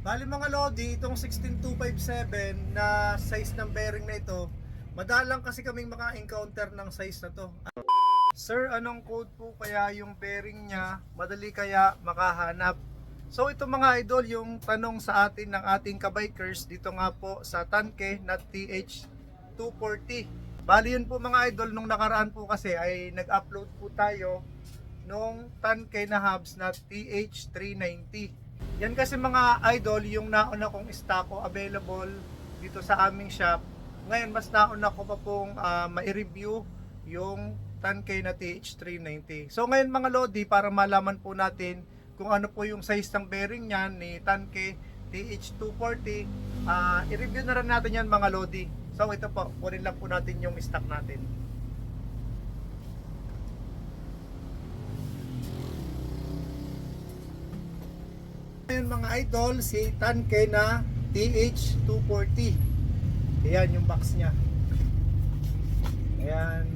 Bali mga Lodi, itong 16257 na size ng bearing na ito, madalang kasi kaming maka-encounter ng size na to. Sir, anong code po kaya yung bearing niya? Madali kaya makahanap? So ito mga idol, yung tanong sa atin ng ating kabikers dito nga po sa Tanke na TH240. Bali yun po mga idol, nung nakaraan po kasi ay nag-upload po tayo nung Tanke na hubs na TH390. Yan kasi mga idol, yung nauna kong stock available dito sa aming shop. Ngayon, mas nauna ko pa pong ah, ma-review yung 10K na TH390. So ngayon mga Lodi, para malaman po natin kung ano po yung size ng bearing niyan ni 10K TH240, ah, i-review na rin natin yan mga Lodi. So ito po, kunin lang po natin yung stock natin. Ayun mga idol, si Tanke na TH240. Ayan yung box niya. Ayan.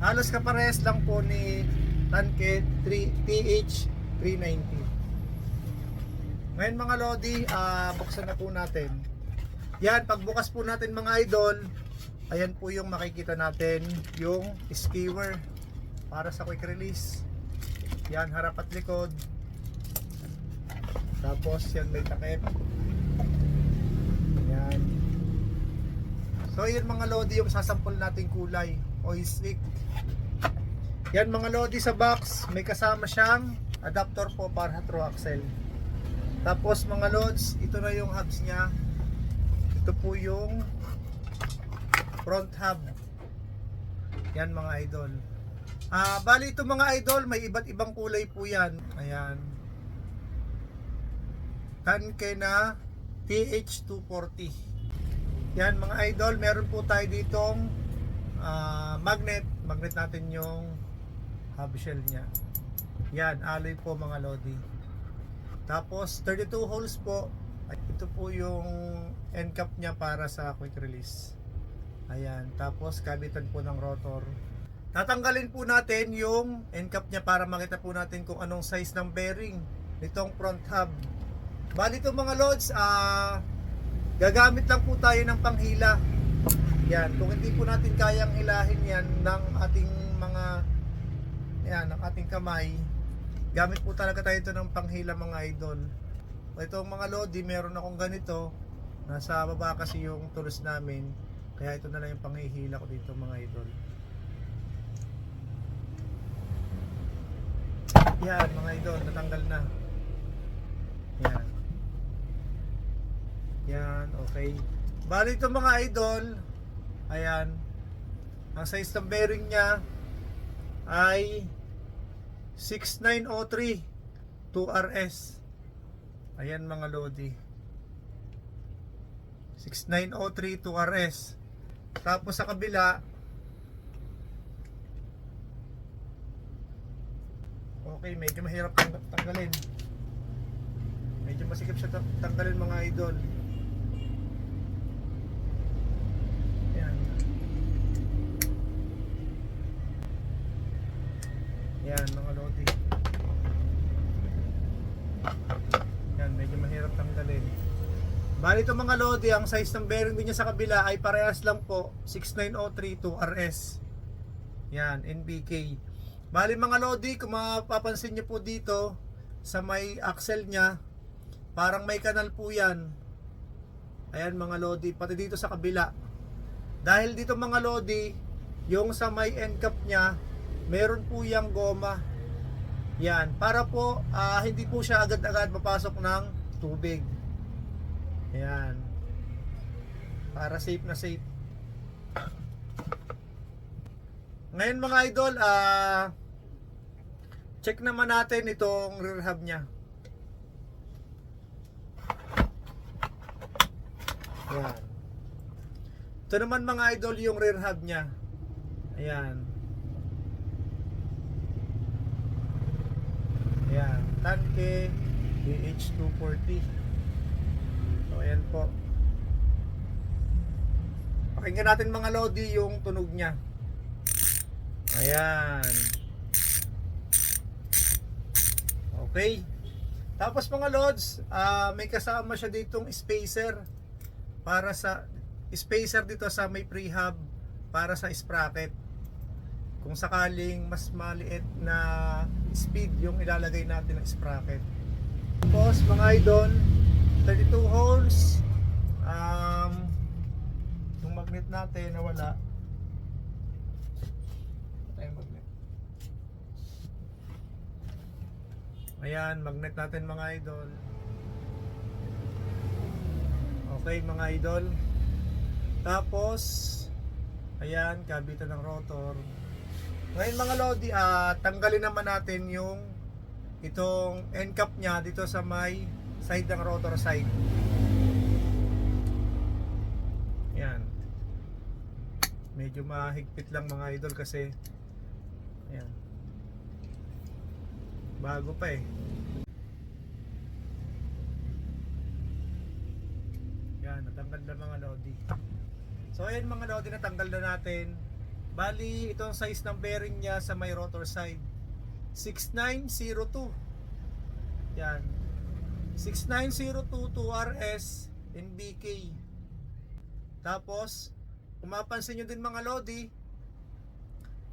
Halos kaparehas lang po ni Tanke 3, TH390. Ngayon mga Lodi, ah, buksan na po natin. Yan, pagbukas po natin mga idol, ayan po yung makikita natin, yung skewer para sa quick release. Yan, harap at likod. Tapos yan may takip. Yan. So yan mga lodi yung sasampol nating kulay o stick. Yan mga lodi sa box, may kasama siyang adapter po para sa through axle. Tapos mga lods, ito na yung hubs niya. Ito po yung front hub. Yan mga idol. Ah, bali ito mga idol, may iba't ibang kulay po yan. Ayan. Tanke na TH240. Yan mga idol, meron po tayo ditong ah, magnet. Magnet natin yung hub shell niya. Yan, alloy po mga lodi. Tapos 32 holes po. Ito po yung end cap niya para sa quick release. Ayan, tapos kabitan po ng rotor. Tatanggalin po natin yung end cap niya para makita po natin kung anong size ng bearing nitong front hub. Bali ito mga loads, ah gagamit lang po tayo ng panghila. Yan, kung hindi po natin kayang hilahin yan ng ating mga yan, ng ating kamay, gamit po talaga tayo ito ng panghila mga idol. Itong mga lodi, meron akong ganito. Nasa baba kasi yung tulos namin. Kaya ito na lang yung panghihila ko dito mga idol. Yan mga idol, natanggal na. Yan. Yan, okay. Bali ito mga idol, ayan, ang size ng bearing niya ay 6903 2RS. Ayan mga lodi. 6903 2RS. Tapos sa kabila, okay, medyo mahirap tang- tanggalin. Medyo masikip siya ta- tanggalin mga idol. Yan. Yan mga lodi. Yan, medyo mahirap tanggalin. Bali ito mga lodi, ang size ng bearing din niya sa kabila ay parehas lang po 6903 to RS. Yan, NBK. Bali mga lodi, kung mapapansin niyo po dito sa may axle niya, parang may kanal po yan. Ayan mga lodi, pati dito sa kabila. Dahil dito mga lodi, yung sa may end cap niya, meron po yung goma. Yan, para po ah, hindi po siya agad-agad mapasok ng tubig. Ayan. Para safe na safe. Ngayon mga idol, ah check naman natin itong rear hub niya. Ayan. Ito naman mga idol yung rear hub niya. Ayan. Ayan. Tanke DH240. So ayan po. Pakinggan natin mga Lodi yung tunog niya. Ayan. Okay. Tapos mga lods, ah, may kasama siya ditong spacer para sa spacer dito sa may prehab para sa sprocket. Kung sakaling mas maliit na speed yung ilalagay natin ng sprocket. Tapos mga idol, 32 holes. Um, yung magnet natin nawala. Tayo magnet. Ayan, magnet natin mga idol. Okay mga idol. Tapos, ayan, kabitan ng rotor. Ngayon mga lodi, ah, tanggalin naman natin yung itong end cap niya dito sa may side ng rotor side. Ayan. Medyo mahigpit lang mga idol kasi ayan. Bago pa eh. Yan, natanggal na mga lodi. So ayan mga lodi, natanggal na natin. Bali, ito ang size ng bearing niya sa may rotor side. 6902. Yan. 6902 2RS NBK. Tapos, kung mapansin nyo din mga lodi,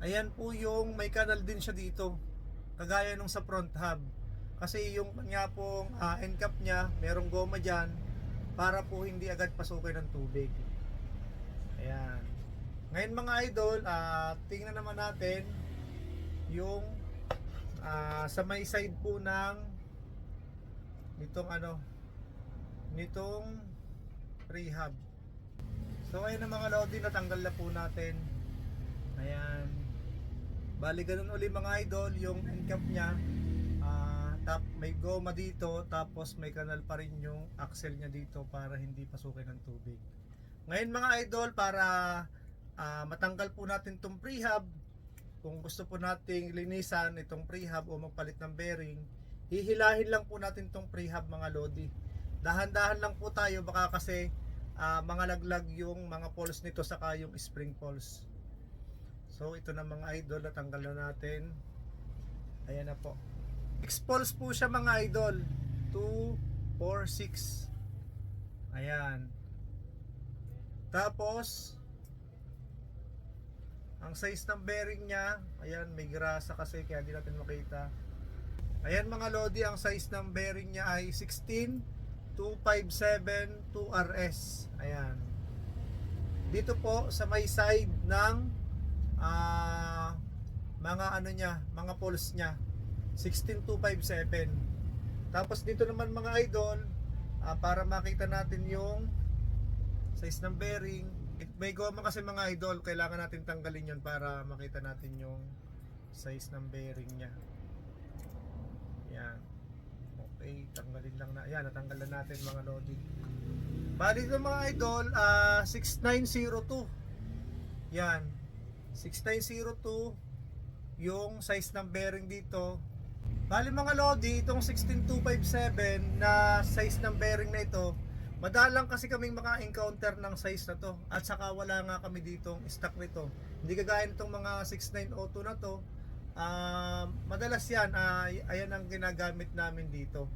ayan po yung may kanal din siya dito. Kagaya nung sa front hub. Kasi yung nga pong ah, end cap niya, merong goma dyan para po hindi agad pasukin ng tubig. Ayan. Ngayon mga idol, ah, tingnan naman natin yung ah, sa may side po ng nitong ano nitong rehab. So ayun na mga lodi, natanggal na po natin. Ayan. Bali ganun uli mga idol, yung end cap niya. ah, tap, may goma dito, tapos may kanal pa rin yung axle niya dito para hindi pasukin ng tubig. Ngayon mga idol, para ah, matanggal po natin itong prehab, kung gusto po nating linisan itong prehab o magpalit ng bearing, hihilahin lang po natin itong prehab mga lodi. Dahan-dahan lang po tayo baka kasi ah, mga laglag yung mga poles nito saka yung spring poles. So ito na mga idol, natanggal na natin. Ayan na po. Expulse po siya mga idol. 2, 4, 6. Ayan. Tapos, ang size ng bearing niya, ayan, may grasa kasi kaya hindi natin makita. Ayan mga lodi, ang size ng bearing niya ay 16 257 2RS. Ayan. Dito po sa may side ng ah, mga ano niya, mga poles niya. 16257. Tapos dito naman mga idol, ah, para makita natin yung size ng bearing. It, may goma kasi mga idol, kailangan natin tanggalin yon para makita natin yung size ng bearing niya. Yan. Okay, tanggalin lang na. Yan, natanggal na natin mga lodi. Bali ito mga idol, ah 6902. Yan. 6902 yung size ng bearing dito. Bali mga lodi, itong 16257 na size ng bearing na ito, madalang kasi kaming maka-encounter ng size na to at saka wala nga kami ditong stock nito. Hindi kagaya nitong mga 6902 na to, ah, madalas yan, ah, ayan ang ginagamit namin dito.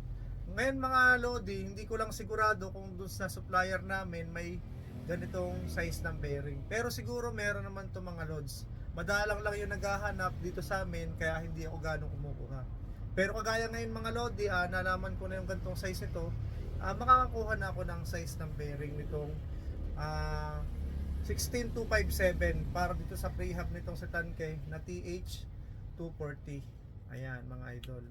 Ngayon mga lodi, hindi ko lang sigurado kung dun sa supplier namin may ganitong size ng bearing. Pero siguro meron naman to mga lods. Madalang lang yung naghahanap dito sa amin kaya hindi ako ganong kumukuha. Pero kagaya ngayon mga lodi, ah, nalaman ko na yung ganitong size ito, ah, makakakuha na ako ng size ng bearing nitong ah, 16257 para dito sa prehab nitong sa Tanke na TH 240. Ayan mga idol.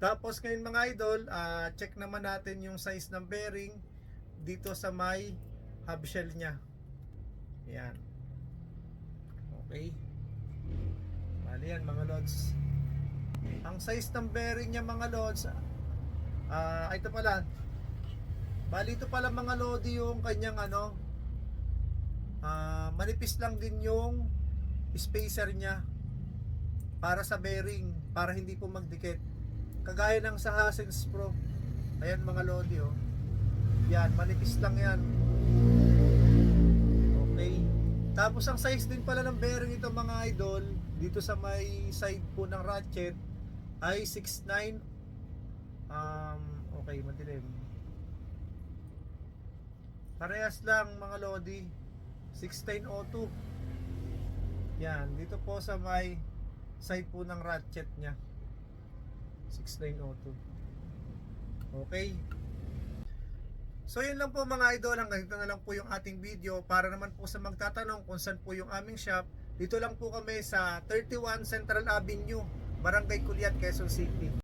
Tapos ngayon mga idol, ah, check naman natin yung size ng bearing dito sa may hub shell niya. Ayan. Okay. Bali yan mga lods. Ang size ng bearing niya mga lods, ah ito pala. Bali ito pala mga lodi yung kanyang ano, ah manipis lang din yung spacer niya para sa bearing, para hindi po magdikit. Kagaya ng sa Hassens Pro. Ayan mga lodi oh. Yan, manipis lang yan. Okay. Tapos ang size din pala ng bearing ito mga idol, dito sa may side po ng ratchet ay 69 um Okay, madilim. Parehas lang mga Lodi. 1602. Yan, dito po sa may side po ng ratchet niya. 6902. Okay. So yun lang po mga idol, hanggang na lang po yung ating video para naman po sa magtatanong kung saan po yung aming shop. Dito lang po kami sa 31 Central Avenue, Barangay Kuliat, Quezon City.